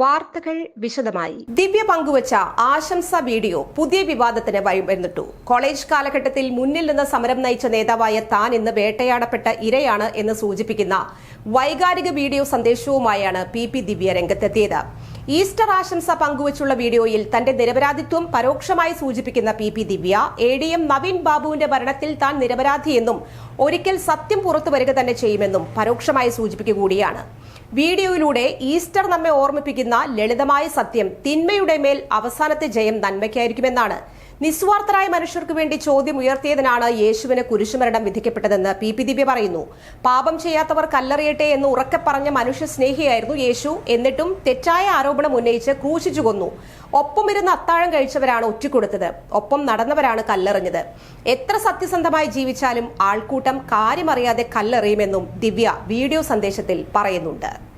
വാർത്തകൾ വിശദമായി. ദിവ്യ പങ്കുവച്ച ആശംസ വീഡിയോ പുതിയ വിവാദത്തിന് വഴിവന്നിട്ടു. കോളേജ് കാലഘട്ടത്തിൽ മുന്നിൽ നിന്ന് സമരം നയിച്ച നേതാവായ താൻ ഇന്ന് വേട്ടയാടപ്പെട്ട ഇരയാണ് എന്ന് സൂചിപ്പിക്കുന്ന വൈകാരിക വീഡിയോ സന്ദേശവുമായാണ് പി പി ദിവ്യ രംഗത്തെത്തിയത്. ഈസ്റ്റർ ആശംസ പങ്കുവച്ചുള്ള വീഡിയോയിൽ തന്റെ നിരപരാധിത്വം പരോക്ഷമായി സൂചിപ്പിക്കുന്ന P P Divya A D M Naveen ബാബുവിന്റെ ഭരണത്തിൽ താൻ നിരപരാധിയെന്നും ഒരിക്കൽ സത്യം പുറത്തു വരിക തന്നെ ചെയ്യുമെന്നും പരോക്ഷമായി സൂചിപ്പിക്കുക കൂടിയാണ്. വീഡിയോയിലൂടെ ഈസ്റ്റർ നമ്മെ ഓർമ്മിപ്പിക്കുന്ന ലളിതമായ സത്യം തിന്മയുടെ മേൽ അവസാനത്തെ ജയം നന്മയ്ക്കായിരിക്കുമെന്നാണ്. നിസ്വാർത്ഥരായ മനുഷ്യർക്ക് വേണ്ടി ചോദ്യം ഉയർത്തിയതിനാണ് യേശുവിന് കുരിശുമരണം വിധിക്കപ്പെട്ടതെന്ന് പി പി ദിവ്യ പറയുന്നു. പാപം ചെയ്യാത്തവർ കല്ലെറിയട്ടെ എന്ന് ഉറക്കെ പറഞ്ഞ മനുഷ്യ സ്നേഹിയായിരുന്നു യേശു. എന്നിട്ടും തെറ്റായ ആരോപണം ഉന്നയിച്ച് ക്രൂശിച്ചു കൊന്നു. ഒപ്പമിരുന്ന് അത്താഴം കഴിച്ചവരാണ് ഒറ്റിക്കൊടുത്തത്. ഒപ്പം നടന്നവരാണ് കല്ലെറിഞ്ഞത്. എത്ര സത്യസന്ധമായി ജീവിച്ചാലും ആൾക്കൂട്ടം കാര്യമറിയാതെ കല്ലെറിയുമെന്നും ദിവ്യ വീഡിയോ സന്ദേശത്തിൽ പറയുന്നുണ്ട്.